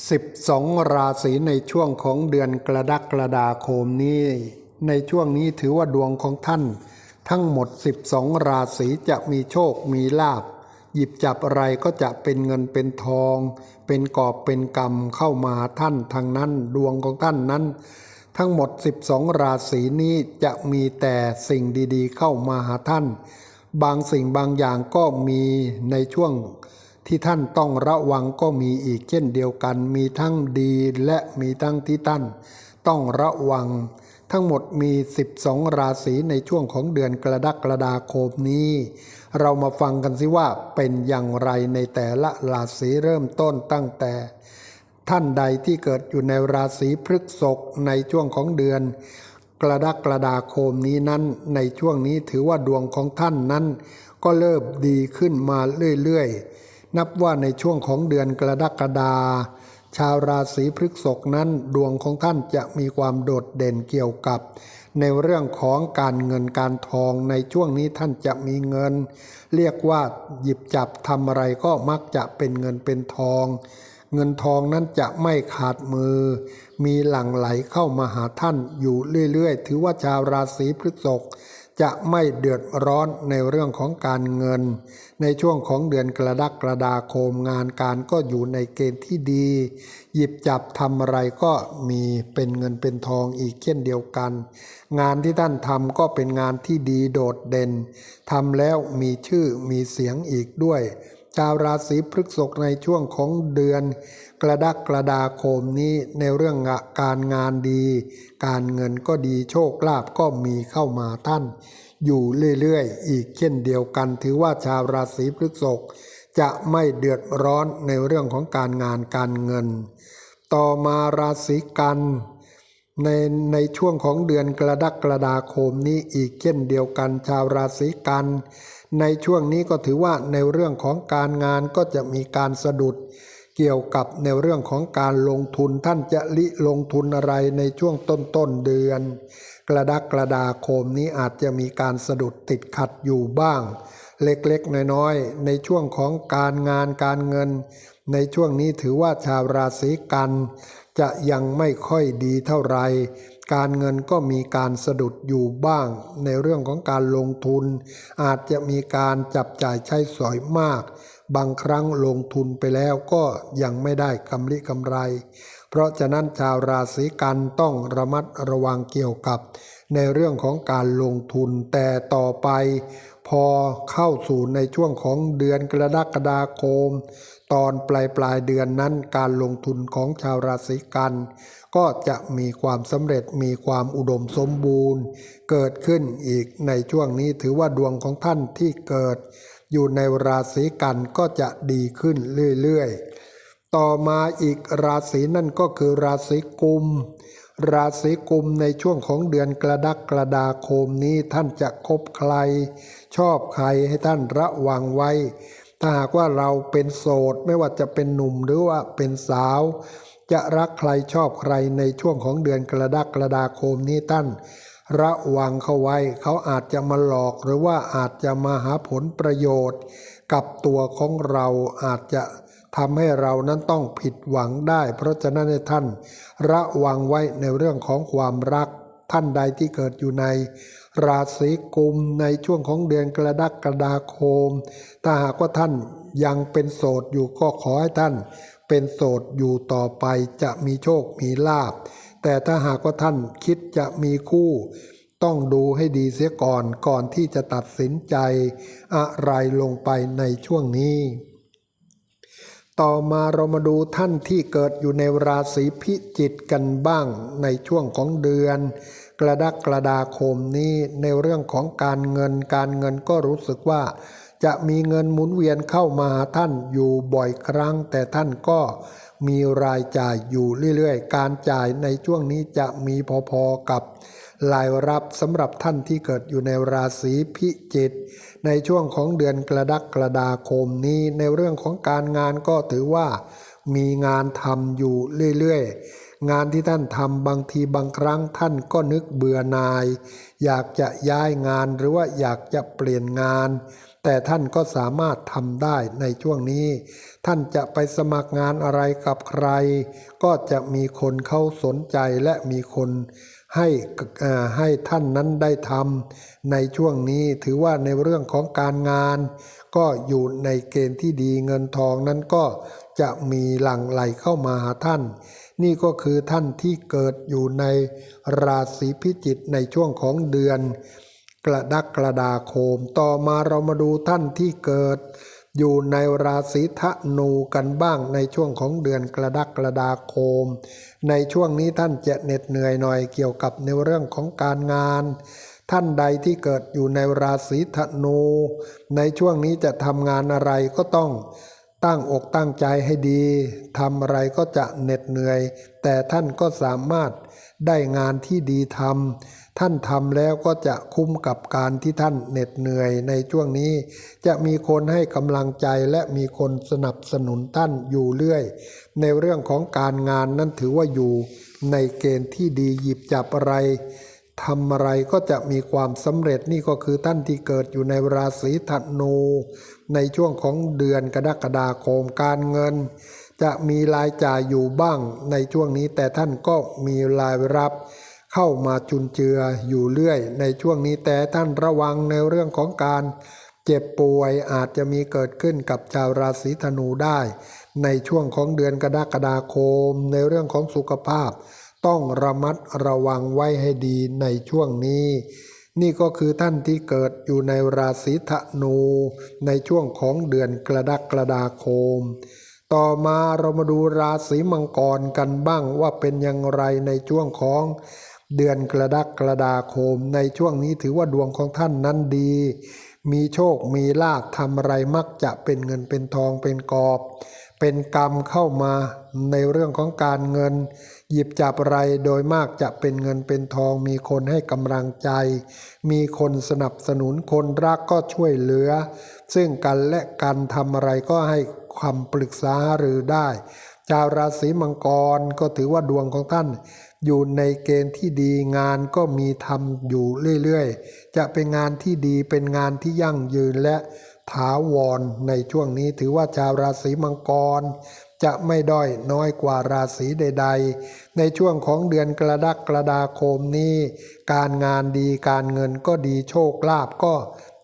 12 ราศีในช่วงของเดือนกระดักฎาคมนี้ ในช่วงนี้ถือว่าดวงของท่าน ทั้งหมด 12 ราศีจะมีโชคมีลาภหยิบจับอะไรก็จะเป็นเงินเป็นทอง เป็นกอบเป็นกรรมเข้ามาท่านทางนั้นดวงของท่านนั้น ทั้งหมด 12 ราศีนี้จะมีแต่สิ่งดีๆ เข้ามาหาท่าน บางสิ่งบางอย่างก็มีในช่วง ที่ท่านต้องระวังก็มีอีกเช่นเดียวกัน มีทั้งดีและมีทั้งที่ท่านต้องระวัง ทั้งหมดมี 12 ราศีในช่วงของเดือนกรดกฎาคมนี้ เรามาฟังกันสิว่าเป็นอย่างไรในแต่ละราศีเริ่มต้นตั้งแต่ ท่านใดที่เกิดอยู่ในราศีพฤษภในช่วงของเดือนกรดกฎาคมนี้นั้น ในช่วงนี้ถือว่าดวงของท่านนั้น ก็เริ่มดีขึ้นมาเรื่อยๆ นับว่าในช่วงของเดือนกรกฎาชาวราศีพฤษภนั้นดวงของท่านจะมีความโดดเด่นเกี่ยวกับ ในเรื่องของการเงินการทองในช่วงนี้ท่านจะมีเงิน เรียกว่าหยิบจับทำอะไรก็มักจะเป็นเงินเป็นทอง เงินทองนั้นจะไม่ขาดมือ มีหลั่งไหลเข้ามาหาท่านอยู่เรื่อยๆ ถือว่าชาวราศีพฤษภ จะไม่เดือดร้อนในเรื่องของการเงิน ในช่วงของเดือนกรดักฎาคมงานการก็อยู่ในเกณฑ์ที่ดี หยิบจับทำอะไรก็มีเป็นเงินเป็นทองอีกเช่นเดียวกัน งานที่ท่านทำก็เป็นงานที่ดีโดดเด่นทำแล้วมีชื่อมีเสียงอีกด้วยชาวราศีพฤษภในช่วงของเดือน กระดักกระดาคมนี้ในเรื่องการงานดี การเงินก็ดีโชคลาภก็มีเข้ามาท่าน อยู่เรื่อยๆ อีกเช่นเดียวกัน ถือว่าชาวราศีพฤษภจะไม่เดือดร้อนในเรื่องของการงานการเงิน ต่อมาราศีกันในในช่วงของเดือนกระดักฎาคมนี้อีกเช่นเดียวกันชาวราศีกัน ในช่วงนี้ก็ถือว่าในเรื่องของการงานก็จะมีการสะดุด เกี่ยวกับในเรื่องของการลงทุนท่านจะลิลงทุนอะไรในช่วงต้นต้นเดือน กระดักกระดาคมนี้อาจจะมีการสะดุดติดขัดอยู่บ้าง เล็กๆ น้อยๆ ในช่วงของการงานการเงิน ในช่วงนี้ถือว่าชาวราศีกัน จะยังไม่ค่อยดีเท่าไหร่การเงินก็มีการสะดุดอยู่บ้าง ในเรื่องของการลงทุน อาจจะมีการจับจ่ายใช้สอยมาก บางครั้งลงทุนไปแล้วก็ยังไม่ได้กำไรกำไร เพราะฉะนั้นชาวราศีกันต้องระมัดระวังเกี่ยวกับ ในเรื่องของการลงทุนแต่ต่อไป พอเข้าสู่ในช่วงของเดือนกรกฎาคม ตอนปลายปลายเดือนนั้นการลงทุนของชาวราศีกันก็จะมีความสำเร็จมีความอุดมสมบูรณ์ เกิดขึ้นอีกในช่วงนี้ถือว่าดวงของท่านที่เกิด อยู่ในราศีกันก็จะดีขึ้นเรื่อยๆ ต่อมาอีกราศีนั่นก็คือราศีกุม ราศีกุมในช่วงของเดือนกระดักฎาคมนี้ท่านจะคบใคร ชอบใครให้ท่านระวังไว้ ถ้าหากว่าเราเป็นโสดไม่ว่าจะเป็นหนุ่มหรือว่าเป็นสาว จะรักใครชอบใครในช่วงของเดือนกระดักฎาคมนี้ท่าน ระวังเขาไว้ เขาอาจจะมาหลอกหรือว่าอาจจะมาหาผลประโยชน์ กับตัวของเราอาจจะทำให้เรานั้นต้องผิดหวังได้ เพราะฉะนั้นท่าน ระวังไว้ในเรื่องของความรัก ท่านใดที่เกิดอยู่ใน ราศีกุมในช่วงของเดือนกรกฎาคม ถ้าหากว่าท่านยังเป็นโสดอยู่ก็ขอให้ท่าน เป็นโสดอยู่ต่อไปจะมีโชคมีลาภ แต่ถ้าหากว่าท่านคิดจะมีคู่ ต้องดูให้ดีเสียก่อนก่อนที่จะตัดสินใจ อะไรลงไปในช่วงนี้ ต่อมาเรามาดูท่านที่เกิดอยู่ในราศีพิจิกกันบ้างในช่วงของเดือน กระดักกระดาคมนี้ในเรื่องของการเงินการเงินก็รู้สึกว่าจะมีเงินหมุนเวียนเข้ามาหาท่านอยู่บ่อยครั้ง แต่ท่านก็ มีรายจ่ายอยู่เรื่อยๆ การจ่ายในช่วงนี้จะมีพอๆกับรายรับสำหรับท่านที่เกิดอยู่ในราศีพิจิกในช่วงของเดือนกระดักกระดาคมนี้ ในเรื่องของการงานก็ถือว่า มีงานทำอยู่เรื่อยๆ งานที่ท่านทำบางทีบางครั้งท่านก็นึกเบื่อนาย อยากจะย้ายงานหรือว่าอยากจะเปลี่ยนงาน แต่ท่านก็สามารถทำได้ในช่วงนี้ ท่านจะไปสมัครงานอะไรกับใคร ก็จะมีคนเข้าสนใจและมีคนให้ให้ท่านนั้นได้ทำในช่วงนี้ถือว่าในเรื่องของการงาน ก็อยู่ในเกณฑ์ที่ดีเงินทองนั้นก็จะมีหลั่งไหลเข้ามาหาท่าน นี่ก็คือท่านที่เกิดอยู่ในราศีพิจิกในช่วงของเดือน กระดักกระดาโคม ต่อมาเรามาดูท่านที่เกิด อยู่ในราศีธนูกันบ้างในช่วงของเดือนกระดักกระดาโคม ในช่วงนี้ท่านจะเหน็ดเหนื่อยหน่อยเกี่ยวกับในเรื่องของการงาน ท่านใดที่เกิดอยู่ในราศีธนู ในช่วงนี้จะทำงานอะไรก็ต้อง ตั้งอกตั้งใจให้ดีทำอะไรก็จะเหน็ดเหนื่อย แต่ท่านก็สามารถได้งานที่ดีทำท่านทำแล้วก็จะคุ้มกับการที่ท่านเหน็ดเหนื่อยในช่วงนี้ จะมีคนให้กำลังใจและมีคนสนับสนุนท่านอยู่เรื่อย ในเรื่องของการงานนั้นถือว่าอยู่ ในเกณฑ์ที่ดีหยิบจับอะไรทำอะไรก็จะมีความสำเร็จนี่ก็คือท่านที่เกิดอยู่ในราศีธนู ในช่วงของเดือนกรกฎาคมการเงิน จะมีรายจ่ายอยู่บ้างในช่วงนี้ แต่ท่านก็มีรายรับ เข้ามาจุนเจืออยู่เรื่อย ในช่วงนี้แต่ท่านระวังในเรื่องของการเจ็บป่วยอาจจะมีเกิดขึ้นกับชาวราศีธนูได้ ในช่วงของเดือนกรกฎาคม ในเรื่องของสุขภาพ ต้องระมัดระวังไว้ให้ดีในช่วงนี้ นี่ก็คือท่านที่เกิดอยู่ในราศีธนู ในช่วงของเดือนกระดักฎาคม ต่อมาเรามาดูราศีมังกรกันบ้างว่าเป็นอย่างไรในช่วงของเดือนกระดักฎาคม ในช่วงนี้ถือว่าดวงของท่านนั้นดี มีโชคมีลาภทำอะไรมักจะเป็นเงินเป็นทองเป็นกอบ เป็นกรรมเข้ามาในเรื่องของการเงิน หยิบจับอะไรโดยมากจะเป็นเงินเป็นทอง มีคนให้กำลังใจ มีคนสนับสนุนคนรักก็ช่วยเหลือ ซึ่งกันและกันทำอะไรก็ให้ความปรึกษาหรือได้ ชาวราศีมังกรก็ถือว่าดวงของท่าน อยู่ในเกณฑ์ที่ดีงานก็มีทำอยู่เรื่อยๆ จะเป็นงานที่ดีเป็นงานที่ยั่งยืนและถาวรในช่วงนี้ถือว่าชาวราศีมังกร จะไม่ด้อยน้อยกว่าราศีใด ๆ ในช่วงของเดือนกรดกฎาคมนี้ การงานดีการเงินก็ดีโชคลาภก็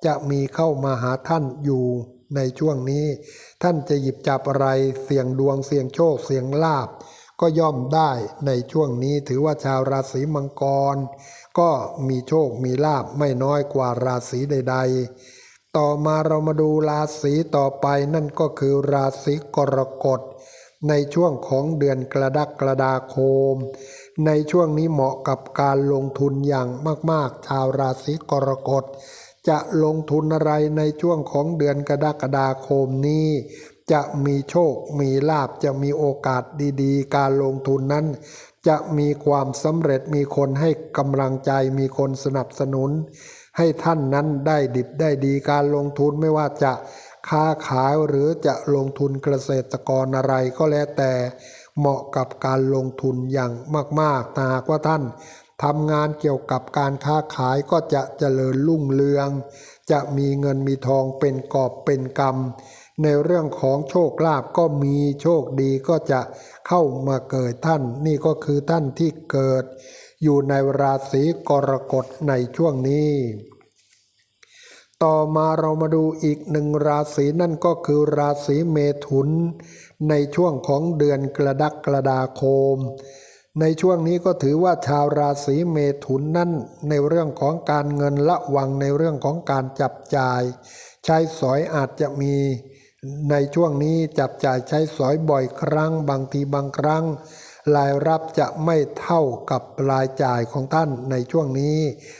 จะมีเข้ามาหาท่านอยู่ในช่วงนี้ ท่านจะหยิบจับอะไรเสี่ยงดวงเสี่ยงโชคเสี่ยงลาภก็ย่อมได้ในช่วงนี้ถือว่าชาวราศีมังกร ก็มีโชคมีลาภไม่น้อยกว่าราศีใด ๆ ต่อมาเรามาดูราศีต่อไปนั่นก็คือราศีกรกฎ ในช่วงของเดือนกระดักฎาคม ในช่วงนี้เหมาะกับการลงทุนอย่างมากๆ ชาวราศีกรกฎ จะลงทุนอะไรในช่วงของเดือนกระดักฎาคมนี้ จะมีโชค มีลาบจะมีโอกาสดีๆ การลงทุนนั้น จะมีความสำเร็จมีคนให้กำลังใจมีคนสนับสนุน ให้ท่านนั้นได้ดิบได้ดีการลงทุนไม่ว่าจะ ค้าขายหรือจะลงทุนเกษตรกรอะไรก็แล้วแต่เหมาะกับการลงทุนอย่างมากๆ หากว่าท่านทำงานเกี่ยวกับการค้าขายก็จะเจริญรุ่งเรือง จะมีเงินมีทองเป็นกอบเป็นกำในเรื่องของโชคลาภก็มีโชคดีก็จะเข้ามาเกิดท่าน นี่ก็คือท่านที่เกิด อยู่ในราศีกรกฎในช่วงนี้ ต่อมาเรามาดูอีกหนึ่งราศีนั่นก็คือราศีเมถุน ในช่วงของเดือนกระดักฎาคม ในช่วงนี้ก็ถือว่าชาวราศีเมถุนนั่นในเรื่องของการเงินละวังในเรื่องของการจับจ่าย ใช้สอยอาจจะมีในช่วงนี้จับจ่ายใช้สอยบ่อยครั้ง บางทีบางครั้ง รายรับจะไม่เท่ากับรายจ่ายของท่านในช่วงนี้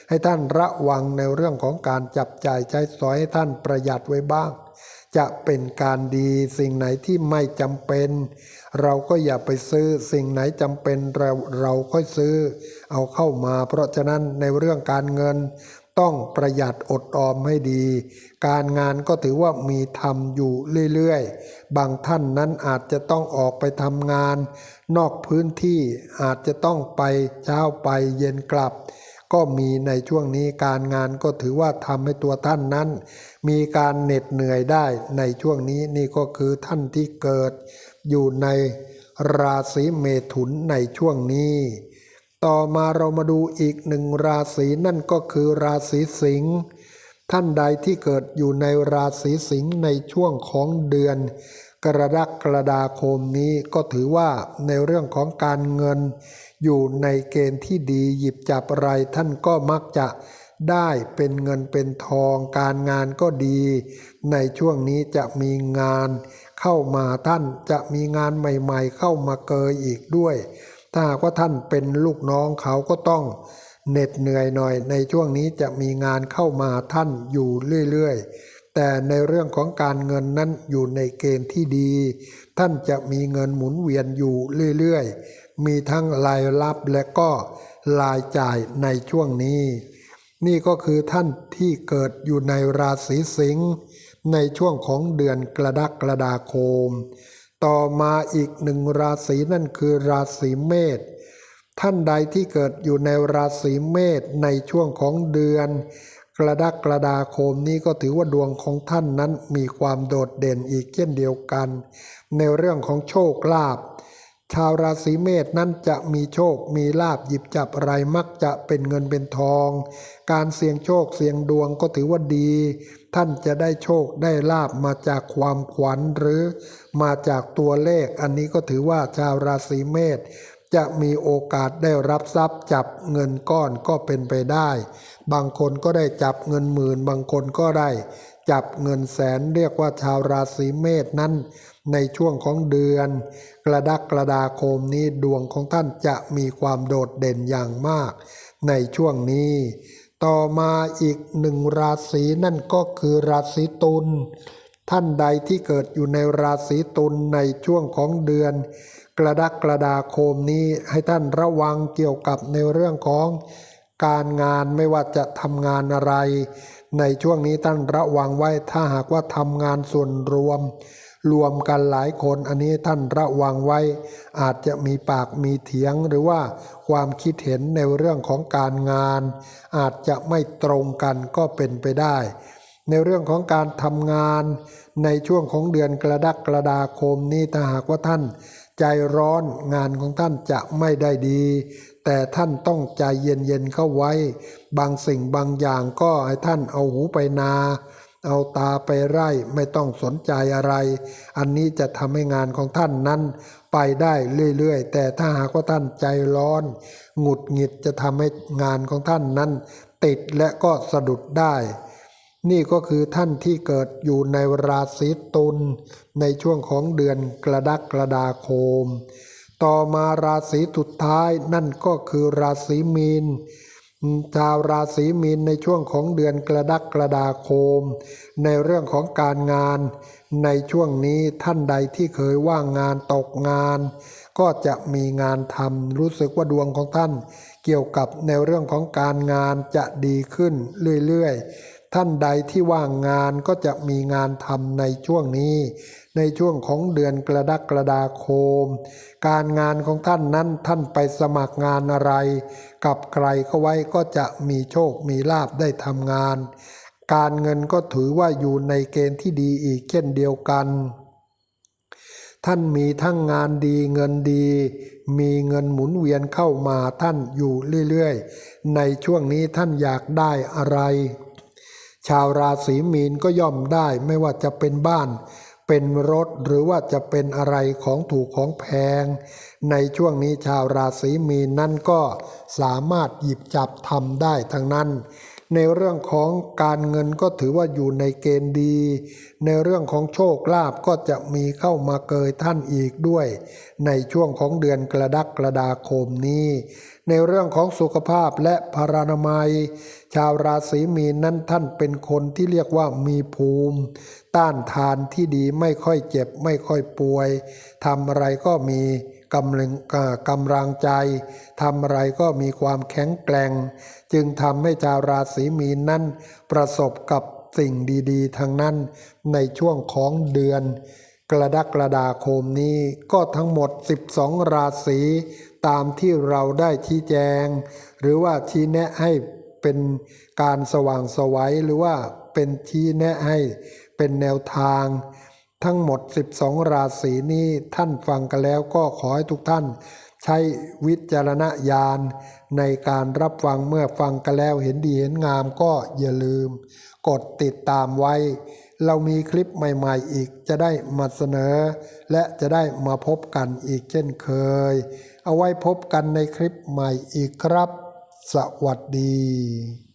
ให้ท่านระวังในเรื่องของการจับจ่ายใช้สอยให้ท่านประหยัดไว้บ้าง จะเป็นการดีสิ่งไหนที่ไม่จำเป็น เราก็อย่าไปซื้อสิ่งไหนจำเป็นเราเราค่อยซื้อ เอาเข้ามา เพราะฉะนั้นในเรื่องการเงิน ต้องประหยัดอดออมให้ดี การงานก็ถือว่ามีทำอยู่เรื่อยๆ บางท่านนั้นอาจจะต้องออกไปทำงาน นอกพื้นที่อาจจะต้องไปเช้าไปเย็นกลับ ก็มีในช่วงนี้การงานก็ถือว่าทำให้ตัวท่านนั้น มีการเหน็ดเหนื่อยได้ในช่วงนี้นี่ก็คือท่านที่เกิด อยู่ในราศีเมถุนในช่วงนี้ ต่อมาเรามาดูอีกหนึ่งราศีนั่นก็คือราศีสิงห์ท่านใดที่เกิดอยู่ในราศีสิงห์ในช่วงของเดือน กรกฎกรดาคมนี้ก็ถือว่าในเรื่องของการเงิน อยู่ในเกณฑ์ที่ดีหยิบจับอะไรท่านก็มักจะได้เป็นเงินเป็นทองการงานก็ดี ในช่วงนี้จะมีงาน เข้ามาท่านจะมีงานใหม่ ๆ เข้ามาเกยอีกด้วย ถ้ากว่าท่านเป็นลูกน้องเขาก็ต้องเหน็ดเหนื่อยหน่อย ในช่วงนี้จะมีงานเข้ามาท่านอยู่เรื่อยๆ แต่ในเรื่องของการเงินนั้นอยู่ในเกณฑ์ที่ดี ท่านจะมีเงินหมุนเวียนอยู่เรื่อยๆ มีทั้งรายรับและก็รายจ่ายในช่วงนี้ นี่ก็คือท่านที่เกิดอยู่ในราศีสิงห์ในช่วงของเดือนกระดักฎาคม ต่อมาอีกหนึ่งราศีนั่นคือราศีเมษท่านใดที่เกิดอยู่ในราศีเมษในช่วงของเดือน กรดกฎาคมนี้ก็ถือว่าดวงของท่านนั้นมีความโดดเด่นอีกเช่นเดียวกัน ในเรื่องของโชคลาภชาวราศีเมษนั้นจะมีโชค มีลาบหยิบจับอะไรมักจะเป็นเงินเป็นทอง การเสี่ยงโชคเสี่ยงดวงก็ถือว่าดี ท่านจะได้โชคได้ลาบมาจากความขวัญหรือ มาจากตัวเลข อันนี้ก็ถือว่าชาวราศีเมษจะมีโอกาสได้รับทรัพย์จับเงินก้อนก็เป็นไปได้ บางคนก็ได้จับเงินหมื่น บางคนก็ได้ จับเงินแสนเรียกว่าชาวราศีเมษนั้น ในช่วงของเดือน กระดักกระดาคมนี้ดวงของท่านจะมีความโดดเด่นอย่างมาก ในช่วงนี้ ต่อมาอีกหนึ่งราศีนั่นก็คือราศีตุล ท่านใดที่เกิดอยู่ในราศีตุลในช่วงของเดือน กระดักกระดาคมนี้ให้ท่านระวังเกี่ยวกับในเรื่องของการงานไม่ว่าจะทำงานอะไร ในช่วงนี้ท่านระวังไว้ถ้าหากว่าทำงานส่วนรวม รวมกันหลายคนอันนี้ท่านระวังไว้ อาจจะมีปากมีเถียงหรือว่าความคิดเห็นในเรื่องของการงาน อาจจะไม่ตรงกันก็เป็นไปได้ ในเรื่องของการทำงานในช่วงของเดือนกระดักกระดาคมนี้ถ้าหากว่าท่านใจร้อนงานของท่านจะไม่ได้ดี แต่ท่านต้องใจเย็นๆเข้าไว้ บางสิ่งบางอย่างก็ให้ท่านเอาหูไปนา เอาตาไปไร่ไม่ต้องสนใจอะไร อันนี้จะทำให้งานของท่านนั้น ไปได้เรื่อยๆ แต่ถ้าหากว่าท่านใจร้อน หงุดหงิดจะทำให้งานของท่านนั้น ติดและก็สะดุดได้ นี่ก็คือท่านที่เกิดอยู่ในราศีตุลในช่วงของเดือนกระดักกระดาคม ต่อมาราศีสุดท้ายนั่นก็คือราศีมีนชาวราศีมีนในช่วงของเดือนกระดักกระดาคม ในเรื่องของการงาน ในช่วงนี้ท่านใดที่เคยว่างงานตกงาน ก็จะมีงานทำรู้สึกว่าดวงของท่าน เกี่ยวกับในเรื่องของการงานจะดีขึ้นเรื่อยๆ ท่านใดที่ว่างงานก็จะมีงานทำในช่วงนี้ ในช่วงของเดือนกระดักกระดาคม การงานของท่านนั้นท่านไปสมัครงานอะไร กับใครเข้าไว้ก็จะมีโชคมีลาบได้ทำงาน การเงินก็ถือว่าอยู่ในเกณฑ์ที่ดีอีกเช่นเดียวกัน ท่านมีทั้งงานดีเงินดี มีเงินหมุนเวียนเข้ามาท่านอยู่เรื่อยๆ ในช่วงนี้ท่านอยากได้อะไร ชาวราศีมีนก็ย่อมได้ไม่ว่าจะเป็นบ้าน เป็นรถหรือว่าจะเป็นอะไรของถูกของแพง ในช่วงนี้ชาวราศีมีนนั่นก็สามารถหยิบจับทำได้ทั้งนั้น ในเรื่องของการเงินก็ถือว่าอยู่ในเกณฑ์ดี ในเรื่องของโชคลาภก็จะมีเข้ามาเกยท่านอีกด้วย ในช่วงของเดือนกระดักกระดาคมนี้ ในเรื่องของสุขภาพและพารานามัย ชาวราศีมีนนั้นท่านเป็นคนที่เรียกว่ามีภูมิ ต้านทานที่ดีไม่ค่อยเจ็บไม่ค่อยป่วยทำอะไรก็มีกำลังกำลังใจทำอะไรก็มีความแข็งแกร่ง จึงทำให้ชาวราศีมีนนั้น ประสบกับสิ่งดีๆทางนั้นในช่วงของเดือนกระดักกระดาคมนี้ก็ทั้งหมด 12 ราศี ตามที่เราได้ชี้แจง หรือว่าชี้แนะให้เป็นการสว่างสวัยหรือว่าเป็นชี้แนะให้เป็นแนวทาง ทั้งหมด 12 ราศีนี้ท่านฟังกันแล้วก็ขอให้ทุกท่าน ใช้วิจารณญาณในการรับฟังเมื่อฟังกันแล้วเห็นดีเห็นงามก็อย่าลืม กดติดตามไว้ เรามีคลิปใหม่ๆอีกจะได้มาเสนอ และจะได้มาพบกันอีกเช่นเคย เอาไว้พบกันในคลิปใหม่อีกครับ สวัสดี